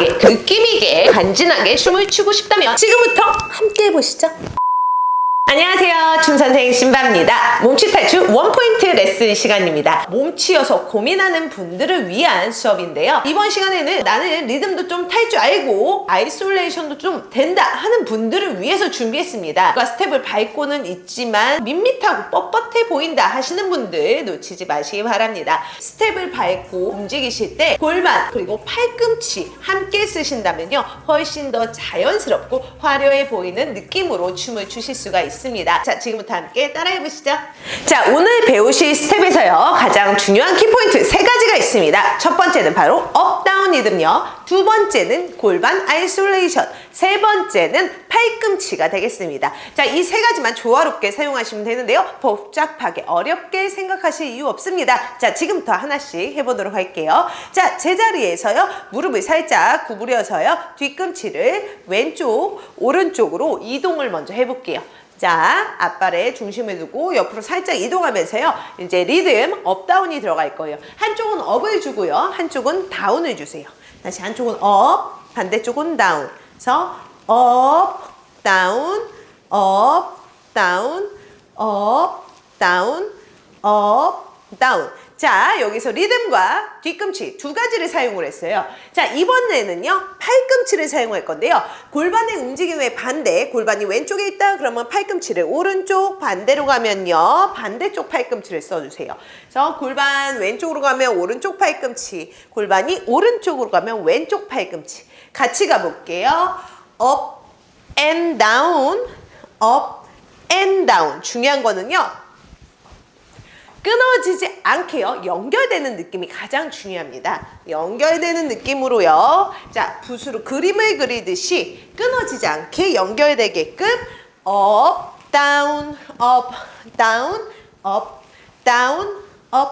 시원하게 느낌 있게 간지나게 춤을 추고 싶다면 지금부터 함께 해보시죠. 안녕하세요. 춤선생 신바입니다. 몸치 탈출 원포인트 레슨 시간입니다. 몸치여서 고민하는 분들을 위한 수업인데요. 이번 시간에는 나는 리듬도 좀 탈 줄 알고 아이솔레이션도 좀 된다 하는 분들을 위해서 준비했습니다. 그러니까 스텝을 밟고는 있지만 밋밋하고 뻣뻣해 보인다 하시는 분들 놓치지 마시기 바랍니다. 스텝을 밟고 움직이실 때 골반 그리고 팔꿈치 함께 쓰신다면요. 훨씬 더 자연스럽고 화려해 보이는 느낌으로 춤을 추실 수가 있습니다. 자, 지금부터 함께 따라해 보시죠. 자, 오늘 배우실 스텝에서요. 가장 중요한 키포인트 세 가지 가 있습니다. 첫 번째는 바로 업, 다운 리듬요. 두 번째는 골반 아이솔레이션. 세 번째는 팔꿈치가 되겠습니다. 자, 이 세 가지만 조화롭게 사용하시면 되는데요. 복잡하게 어렵게 생각하실 이유 없습니다. 자, 지금부터 하나씩 해보도록 할게요. 자, 제자리에서요. 무릎을 살짝 구부려서요. 뒤꿈치를 왼쪽, 오른쪽으로 이동을 먼저 해볼게요. 자, 앞발에 중심을 두고 옆으로 살짝 이동하면서요. 이제 리듬 업다운이 들어갈 거예요. 한쪽은 업을 주고요. 한쪽은 다운을 주세요. 다시 한쪽은 업, 반대쪽은 다운. 그래서 업, 다운, 업, 다운, 업, 다운, 업, 다운. 자, 여기서 리듬과 뒤꿈치 두 가지를 사용을 했어요. 자, 이번에는요, 팔꿈치를 사용할 건데요. 골반의 움직임의 반대, 골반이 왼쪽에 있다 그러면 팔꿈치를 오른쪽 반대로 가면요, 반대쪽 팔꿈치를 써주세요. 그래서 골반 왼쪽으로 가면 오른쪽 팔꿈치, 골반이 오른쪽으로 가면 왼쪽 팔꿈치. 같이 가볼게요. up and down, up and down. 중요한 거는요, 끊어지지 않게요. 연결되는 느낌이 가장 중요합니다. 연결되는 느낌으로요. 자, 붓으로 그림을 그리듯이 끊어지지 않게 연결되게끔 up, down, up, down, up, down, up,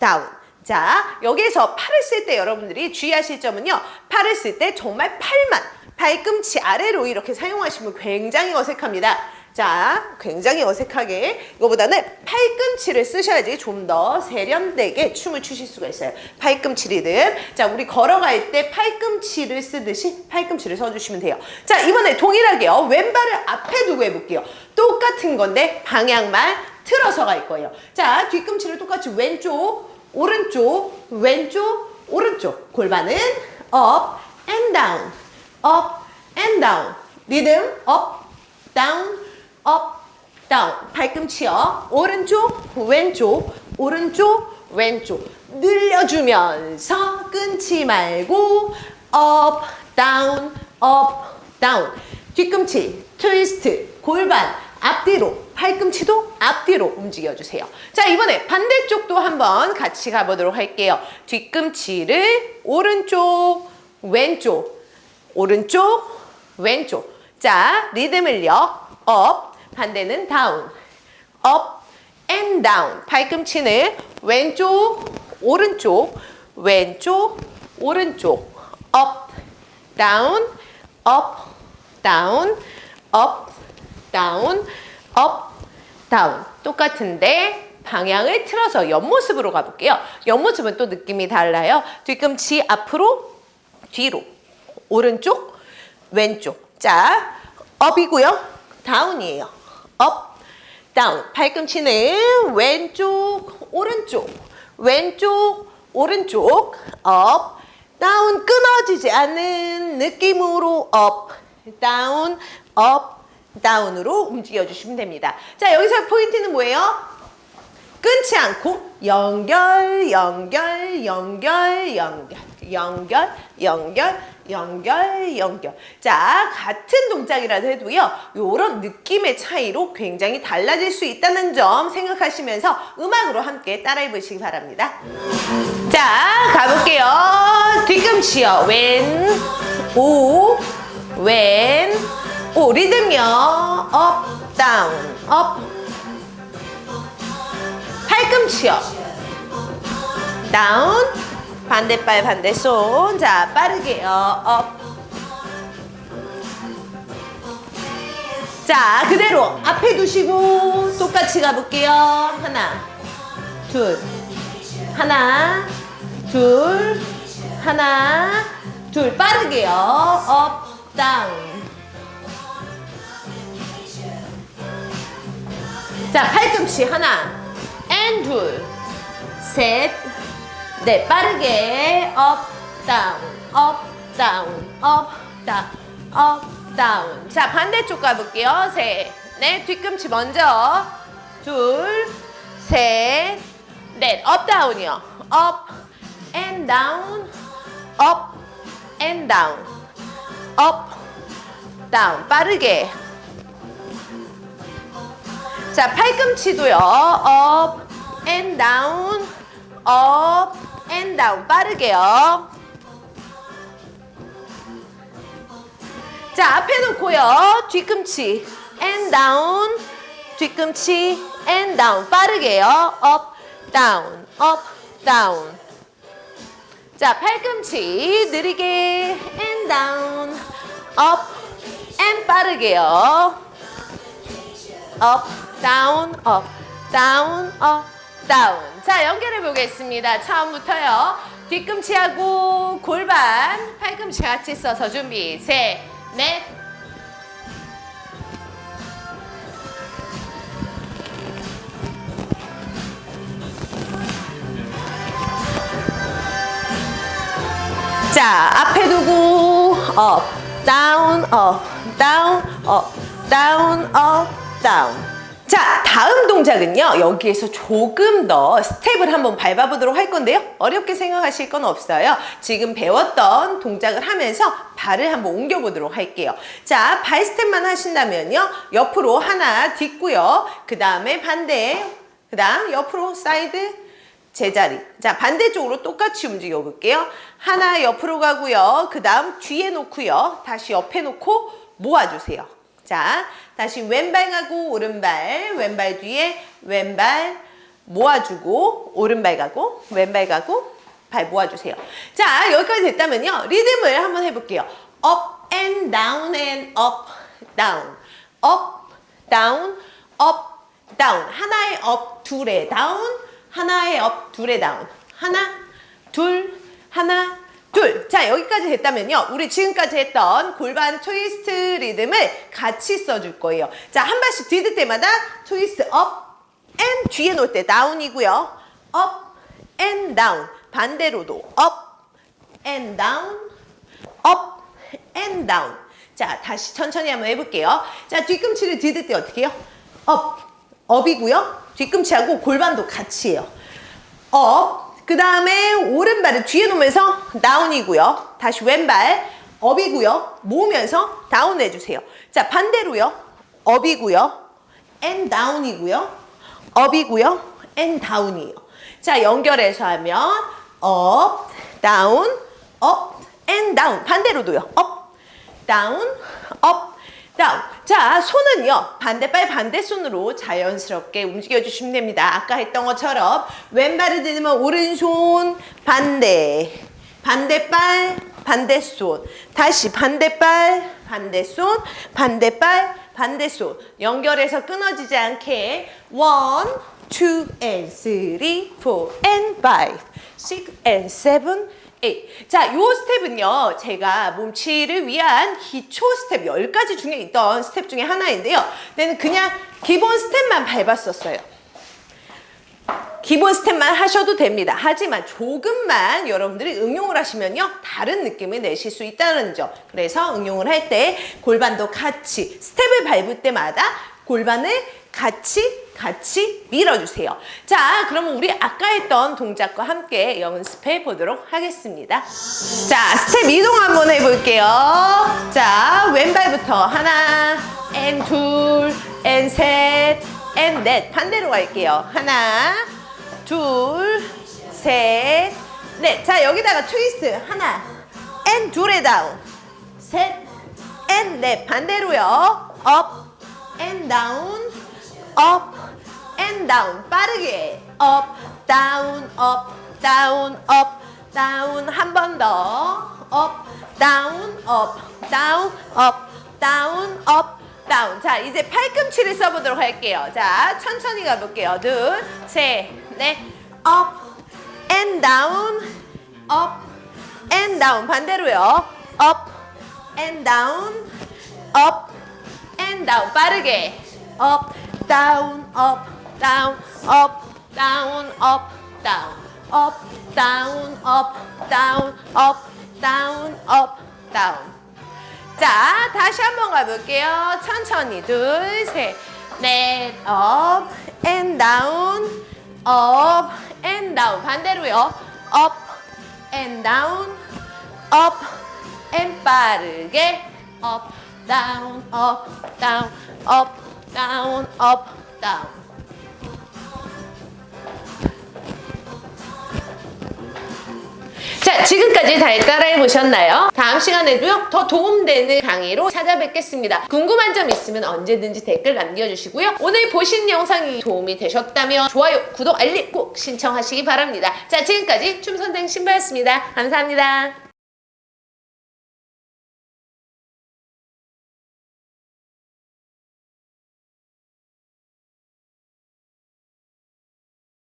down. 자, 여기에서 팔을 쓸 때 여러분들이 주의하실 점은요. 팔을 쓸 때 정말 팔만 발꿈치 아래로 이렇게 사용하시면 굉장히 어색합니다. 자, 굉장히 어색하게 이거보다는 팔꿈치를 쓰셔야지 좀 더 세련되게 춤을 추실 수가 있어요. 팔꿈치 리듬. 자, 우리 걸어갈 때 팔꿈치를 쓰듯이 팔꿈치를 써주시면 돼요. 자, 이번에 동일하게요. 왼발을 앞에 두고 해볼게요. 똑같은 건데 방향만 틀어서 갈 거예요. 자, 뒤꿈치를 똑같이 왼쪽, 오른쪽, 왼쪽, 오른쪽. 골반은 up and down, up and down. 리듬 up, down, up, down. 팔꿈치요. 오른쪽, 왼쪽, 오른쪽, 왼쪽. 늘려주면서 끊지 말고 up, down, up, down. 뒤꿈치, 트위스트, 골반, 앞뒤로, 팔꿈치도 앞뒤로 움직여주세요. 자, 이번에 반대쪽도 한번 같이 가보도록 할게요. 뒤꿈치를 오른쪽, 왼쪽, 오른쪽, 왼쪽. 자, 리듬을요. up, 반대는 up and down. 팔꿈치는 왼쪽, 오른쪽, 왼쪽, 오른쪽. up, down, up, down, up, down, up, down. 똑같은데 방향을 틀어서 옆모습으로 가볼게요. 옆모습은 또 느낌이 달라요. 뒤꿈치 앞으로, 뒤로, 오른쪽, 왼쪽. 자, 업이고요. 다운이에요. 업, 다운. 팔꿈치는 왼쪽, 오른쪽, 왼쪽, 오른쪽. 업, 다운. 끊어지지 않는 느낌으로 업, 다운, 업, 다운으로 움직여주시면 됩니다. 자, 여기서 포인트는 뭐예요? 끊지 않고 연결, 연결, 연결, 연결, 연결, 연결, 연결, 연결. 자, 같은 동작이라도 해도요, 요런 느낌의 차이로 굉장히 달라질 수 있다는 점 생각하시면서 음악으로 함께 따라해 보시기 바랍니다. 자, 가볼게요. 뒤꿈치요. 왼, 오, 왼, 오. 리듬요. 업, 다운, 업, 팔꿈치요. 다운. 반대발 반대손. 자, 빠르게요. 업. 자, 그대로 앞에 두시고 똑같이 가볼게요. 하나, 둘. 하나, 둘. 하나, 둘 빠르게요. 업, 다운. 자, 팔꿈치 하나, 앤 둘, 셋, 넷 빠르게 업, 다운, 업, 다운, 업, 다운, 업, 다운. 자, 반대쪽 가볼게요. 셋, 넷, 뒤꿈치 먼저. 둘, 셋, 넷, 업, 다운이요. 업, 앤 다운, 업, 앤 다운, 업, 다운. 빠르게. 자, 팔꿈치도요. 업, 앤 다운, 업, 앤 다운. 빠르게요. 자, 앞에 놓고요. 뒤꿈치, 앤 다운, 뒤꿈치, 앤 다운. 빠르게요. 업, 다운, 업, 다운. 자, 팔꿈치 느리게 앤 다운, 업, 앤 빠르게요. 업, 다운, 업, 다운, 업, 다운. 자, 연결해 보겠습니다. 처음부터요. 뒤꿈치하고 골반, 팔꿈치 같이 써서 준비. 셋, 넷. 자, 앞에 두고 업, 다운, 업, 다운, 업, 다운, 업, 다운. 자, 다음 동작은요. 여기에서 조금 더 스텝을 한번 밟아보도록 할 건데요. 어렵게 생각하실 건 없어요. 지금 배웠던 동작을 하면서 발을 한번 옮겨보도록 할게요. 자, 발 스텝만 하신다면요. 옆으로 하나 딛고요. 그 다음에 반대, 그 다음 옆으로 사이드, 제자리. 자, 반대쪽으로 똑같이 움직여 볼게요. 하나 옆으로 가고요. 그 다음 뒤에 놓고요. 다시 옆에 놓고 모아주세요. 자, 다시 왼발 가고 오른발, 왼발 뒤에 왼발 모아주고 오른발 가고 왼발 가고 발 모아주세요. 자, 여기까지 됐다면요. 리듬을 한번 해볼게요. up and down and up, down. up, down, up, down. 하나의 up, 둘의 down. 하나의 업, 둘의 다운. 하나, 둘, 하나, 둘. 자, 여기까지 됐다면요. 우리 지금까지 했던 골반 트위스트 리듬을 같이 써줄 거예요. 자, 한 발씩 디딜 때마다 트위스트 업, 앤 뒤에 놓을 때 다운이고요. 업, 앤 다운. 반대로도 업, 앤 다운, 업, 앤 다운. 자, 다시 천천히 한번 해볼게요. 자, 뒤꿈치를 디딜 때 어떻게 해요? 업, 업이고요. 뒤꿈치하고 골반도 같이 해요. 업, 그 다음에 오른발을 뒤에 놓으면서 다운이고요. 다시 왼발, 업이고요. 모으면서 다운 해주세요. 자, 반대로요. 업이고요. 앤 다운이고요. 업이고요. 앤 다운이에요. 자, 연결해서 하면 업, 다운, 업, 앤 다운. 반대로도요. 업, 다운, 업, 자, 손은요. 반대발 반대손으로 자연스럽게 움직여 주시면 됩니다. 아까 했던 것처럼 왼발을 들면 오른손 반대. 반대발 반대손. 다시 반대발 반대손. 반대발 반대손. 연결해서 끊어지지 않게 원, two and three, four and five, six and seven, eight. 자, 요 스텝은요, 제가 몸치를 위한 기초 스텝 10가지 중에 있던 스텝 중에 하나인데요. 얘는 그냥 기본 스텝만 밟았었어요. 기본 스텝만 하셔도 됩니다. 하지만 조금만 여러분들이 응용을 하시면요. 다른 느낌을 내실 수 있다는 점. 그래서 응용을 할 때 골반도 같이 스텝을 밟을 때마다 골반을 같이 같이 밀어주세요. 자, 그러면 우리 아까 했던 동작과 함께 연습해 보도록 하겠습니다. 자, 스텝 이동 한번 해볼게요. 자, 왼발부터 하나, 앤 둘, 앤 셋, 앤 넷. 반대로 갈게요. 하나, 둘, 셋, 넷. 자, 여기다가 트위스트. 하나, 앤 둘에 다운. 셋, 앤 넷. 반대로요. 업, 앤 다운. 업, 앤 다운. 빠르게. 업, 다운, 업, 다운, 업, 다운. 한번 더. 업, 다운, 업, 다운, 업, 다운, 업, 다운. 자, 이제 팔꿈치를 써보도록 할게요. 자, 천천히 가볼게요. 둘, 셋, 넷. 업, 앤 다운. 업, and down 반대로요. up and down, up and down 빠르게 up, down, up, down, up, down, up, down, up, down, up, down, up, down, up, down. 자, 다시 한번 가볼게요. 천천히 둘, 셋, 넷, up and down, up and down 반대로요. up and down, up and 빠르게 up, down, up, down, up, down, up, down. 자, 지금까지 잘 따라해 보셨나요? 다음 시간에도요, 더 도움되는 강의로 찾아뵙겠습니다. 궁금한 점 있으면 언제든지 댓글 남겨주시고요. 오늘 보신 영상이 도움이 되셨다면 좋아요, 구독, 알림 꼭 신청하시기 바랍니다. 자, 지금까지 춤선생 신바였습니다. 감사합니다.